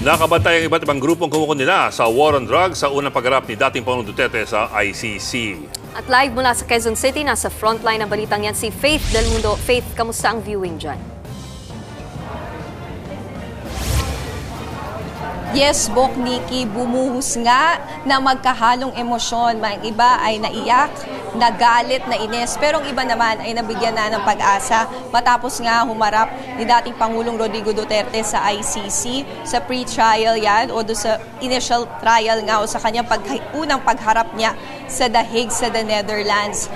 Nakabantay ang iba't ibang grupong kumukundina sa war on drugs sa unang pagharap ni dating Pangulong Duterte sa ICC. At live mula sa Quezon City, nasa frontline ng balitang yan si Faith Del Mundo. Faith, kamusta ang viewing dyan? Yes, Bok Nikki, bumuhos nga na magkahalong emosyon. May iba ay naiyak, nagalit, nainis. Pero ang iba naman ay nabigyan na ng pag-asa matapos nga humarap ni dating Pangulong Rodrigo Duterte sa ICC sa pre-trial yan o do sa initial trial nga o sa kanyang pag unang pagharap niya sa The Hague sa the Netherlands.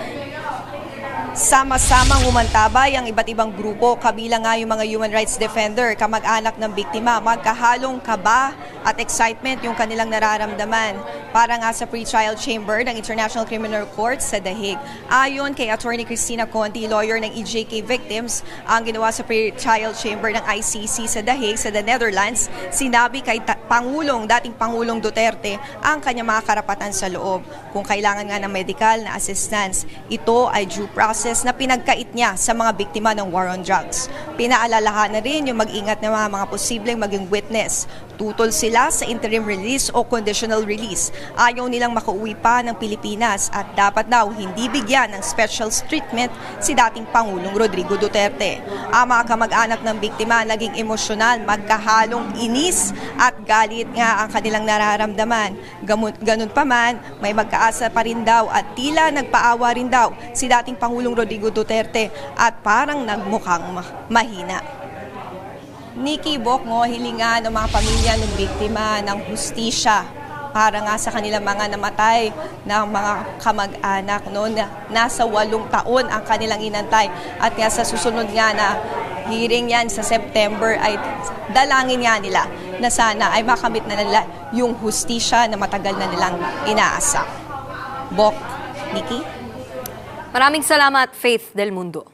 Sama-samang umantabay ang iba't ibang grupo, kabilang nga yung mga human rights defender, kamag-anak ng biktima, magkahalong kaba at excitement yung kanilang nararamdaman para nga sa pre-trial chamber ng International Criminal Court sa The Hague. Ayon kay Attorney Christina Conti, lawyer ng EJK victims, ang ginawa sa pre-trial chamber ng ICC sa The Hague sa the Netherlands, sinabi kay Pangulong, dating Pangulong Duterte, ang kanyang mga karapatan sa loob. Kung kailangan nga ng medical na assistance, ito ay due process na pinagkait niya sa mga biktima ng war on drugs. Pinaalalahan na rin yung mag-ingat ng mga, mga posibleng maging witness. Tutol sila sa interim release o conditional release. Ayaw nilang makauwi pa ng Pilipinas at dapat daw hindi bigyan ng special treatment si dating Pangulong Rodrigo Duterte. Ang mga kamag-anak ng biktima naging emosyonal, magkahalong inis at galit nga ang kanilang nararamdaman. Ganun pa man, may magkaasa pa rin daw at tila nagpaawa rin daw si dating Pangulong Rodrigo Duterte at parang nagmukhang ma- mahina. Nikki Bokmo, hilingan ng mga pamilya ng biktima ng hustisya para nga sa kanilang mga namatay na mga kamag-anak no, na nasa walong taon ang kanilang inantay at nga sa susunod nga na hearing yan sa September ay dalangin nga nila na sana ay makamit na nila yung hustisya na matagal na nilang inaasa. Bok, Nikki? Maraming salamat, Faith Del Mundo.